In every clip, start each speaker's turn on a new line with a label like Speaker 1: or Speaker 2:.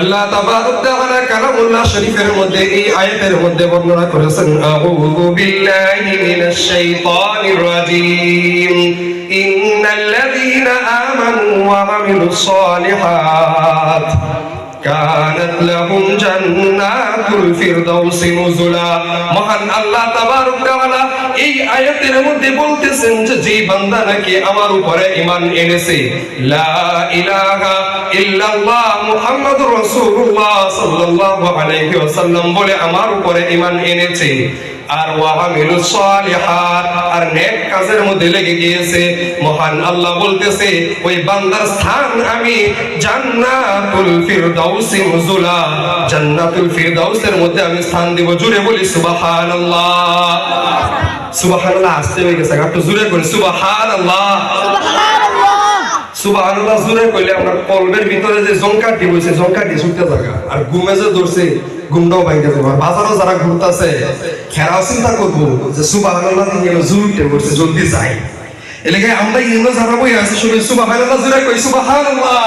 Speaker 1: আল্লাহ তাবারক তাআলা কালামুল্লাহ শরীফের মধ্যে এই আয়াতের মধ্যে বর্ণনা করেছেন, আউযু বিল্লাহি মিনাশ শাইতানির রাজীম। ইন্নাল্লাযীনা আমানু ওয়া আমিলুস সালিহাত কানাত লাহুম জান্নাতুল ফিরদাউসি নুজুলা মহান আল্লাহ তাবারক তাআলা এই আয়াতের মধ্যে বলতেছেন যে যে বান্দা নাকি আমার উপরে ঈমান এনেছে, লা ইলাহা ইল্লাল্লাহ মুহাম্মাদুর রাসূলুল্লাহ সাল্লাল্লাহু আলাইহি ওয়াসাল্লাম বলে আমার উপরে ঈমান এনেছে। আর ওয়াহামিলুস সালিহাত আর নেক কাজের মধ্যে লেগে গিয়েছে। মহান আল্লাহ বলতেছে ওই বান্দার স্থান আমি জান্নাতুল ফিরদাউসি নুজুলা জান্নাতুল ফিরদাউসের মধ্যে আমি স্থান দিব জুড়ে বলি সুবহানাল্লাহ। সুবহানাল্লাহ আসতে হয়ে গেছে একটু জুড়ে করি সুবহানাল্লাহ। সুবহানাল্লাহ। জুড়ে কইলে আমরা কলবের ভিতরে যে জঙ্কাটি বইছে জঙ্কাটি ছুটতে জায়গা আর ঘুমে যে ধরছে ঘুমটাও ভাঙতে যাবে। আর বাজারও যারা ঘুরতেছে, খেরাও চিন্তা করব যে দিয়ে গেল জুড়তে বলছে জলদি যাই। এলাকে আমরা ইন্দো যারা বই আছে শুনে সুবহানাল্লাহ জুড়ে কই, সুবহানাল্লাহ।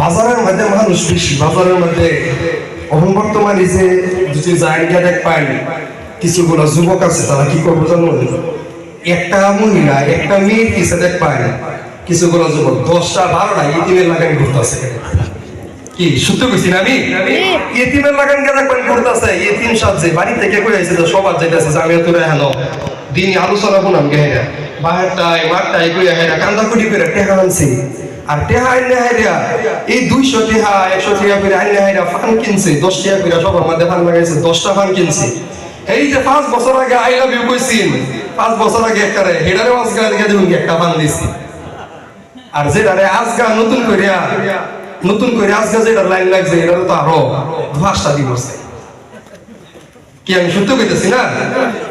Speaker 1: বাজারের মধ্যে মানুষ বেশি, বাজারের মধ্যে এখন বর্তমানে যে যদি জায়গা দেখ পাই, কিছুগুলো যুবক আছে, তারা কি করব জানো? একটা মহিলা, একটা মেয়ে পিছে দেখ পায় কিছুগুলো যুবক, দশটা বারোটা ইতিমের লাগান ঘুরতেছে। কি সত্য কইছি না আমি? ইতিমের লাগান গেদা কোন ইতিম সাজছে বাড়ি থেকে কই আইছে তো সবার যাইতেছে আমি তোরে হেলো দিন আলোচনা শুনাম গে হেরা বাহারটাই মারটাই কই হেরা কান্দা কুটি করে টেহা আনছি। আর টেহা আইনে হাইরা এই দুইশো টেহা একশো টেহা করে আইনে হাইরা ফান কিনছে দশ টেহা করে সবার মধ্যে ফান লাগাইছে দশটা ফান কিনছে। এই যে পাঁচ বছর আগে আই লাভ ইউ কইছিন পাঁচ বছর আগে একটা হেডারে আজগা দিকে দেবুন একটা ফান দিছি। আর যেটারে আজগা নতুন করিয়া নতুন করে আজগা যেটা লাইন লাগছে এটা তো আরও পাঁচটা দিবস কি আমি সত্য কইতেছি না?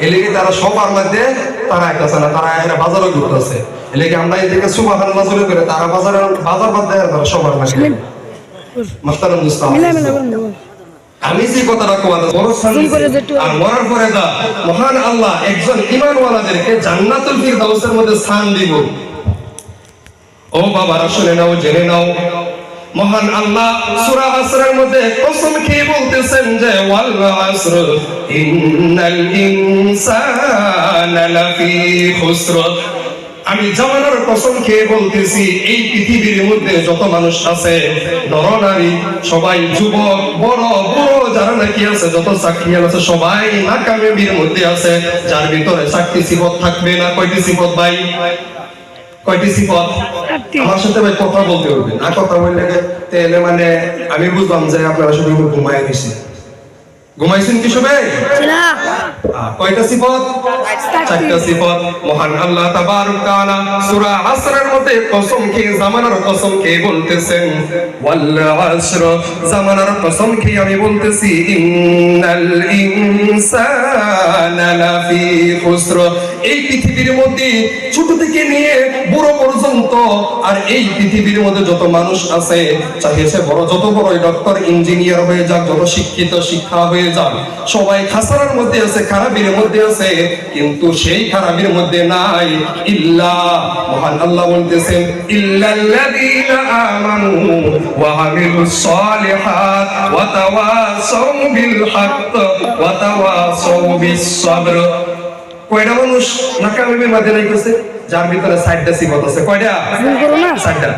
Speaker 1: এলেগে তারা সবার মধ্যে তারা আইতাছে না তারা এরা বাজারও ঘুরতেছে। এলেগে আমরা এদিকে সুবহানাল্লাহ চলে করে তারা বাজার বাজার বাদ দেয় তারা সবার মাঝে। মাস্টার মুস্তাফা। আমি যে কথাটা কোয়াতে বড় আর মরার পরে দা মহান আল্লাহ একজন ঈমানওয়ালাদেরকে জান্নাতুল ফিরদাউসের মধ্যে স্থান দিব। ও বাবারা শুনে নাও জেনে নাও। মহান আল্লাহ সূরা আসরের মধ্যে কসম খেয়ে বলতেছেন যে আসর ইন্নাল ইনসানা লাফি খুসর। আমি জামানার কসম খেয়ে বলতেছি, এই পৃথিবীর মধ্যে যত মানুষ আছে, নর, নারী, সবাই যুবক, বড় বড়, যারা নাকি আছে, যত চাকরি আছে, সবাই নাকামের মধ্যে আছে, যার ভিতরে চাকরি সিবত থাকবে না, কয়টি সিবত ভাই? কয়টি সিফত আমার সাথে ভাই কথা বলতে হবে না কথা বললে তাহলে মানে আমি বুঝলাম যে আপনারা শুধু ঘুমায় গেছি ঘুমাইছেন কি কয়টা সিফত? চারটা। সিফত। মহান আল্লাহ তাবারক তাআলা সূরা আসরের মধ্যে কসম খেয়ে জামানার কসম খেয়ে বলতেছেন ওয়াল আসর জামানার কসম খেয়ে আমি বলতেছি ইন্নাল ইনসানা লাফি খুসর। এই পৃথিবীর মধ্যে ছোট থেকে নিয়ে বুড়ো পর্যন্ত আর এই পৃথিবীর মধ্যে যত মানুষ আছে চাহে সে বড় যত বড় ডক্টর ইঞ্জিনিয়ার হয়ে যাক যত শিক্ষিত শিক্ষা হয়ে যাক সবাই খাসারার মধ্যে আছে, খারাপের মধ্যে আছে, কিন্তু সেই খারাপের মধ্যে নাই ইল্লা। মহান আল্লাহ বলতেছেন, ইল্লাল্লাযীনা আমানু ওয়া আমিলুস সালিহাত ওয়া তাওয়াসাউ বিল হক ওয়া তাওয়াসাউ বিস সাবর। কয়টা মানুষ? নাকামির মধ্যে নাই করছে যার ভিতরে সাইডটা সিবত আছে। কয়টা? সাইডটা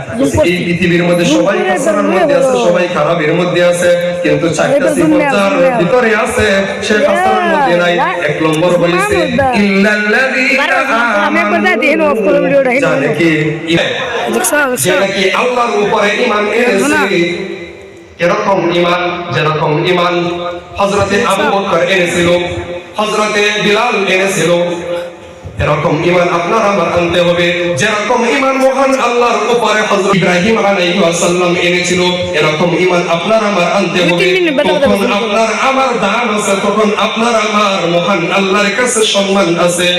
Speaker 1: এই পৃথিবীর মধ্যে সবাই খাসারার মধ্যে আছে সবাই খারাপের মধ্যে আছে কিন্তু চারটা সিবত যার ভিতরে আছে সে খাসারার মধ্যে নাই। এক নম্বর হইছে ইল্লাল্লাযীনা আমানু জানে কি? যে নাকি আল্লাহর উপরে ঈমান এনেছে। এরকম ঈমান যেরকম ঈমান হযরতে আবু বকর এনেছিল। হযরতে বিলাল এনেছিল। এরকম ঈমান আপনার আমার আনতে হবে। যেরকম ঈমান মহান আল্লাহর উপরে হযরত ইব্রাহিম আলাইহিস সালাম এনেছিল এরকম ঈমান আপনার আমার আনতে হবে। তখন আপনার আমার দান আছে তখন আপনার আমার মহান আল্লাহর কাছে সম্মান আছে।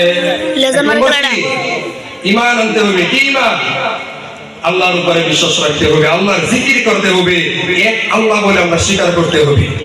Speaker 1: ঈমান আনতে হবে কি ঈমান? আল্লাহর উপরে বিশ্বাস রাখতে হবে আল্লাহর জিকির করতে হবে। এক আল্লাহ বলে আমরা স্বীকার করতে হবে।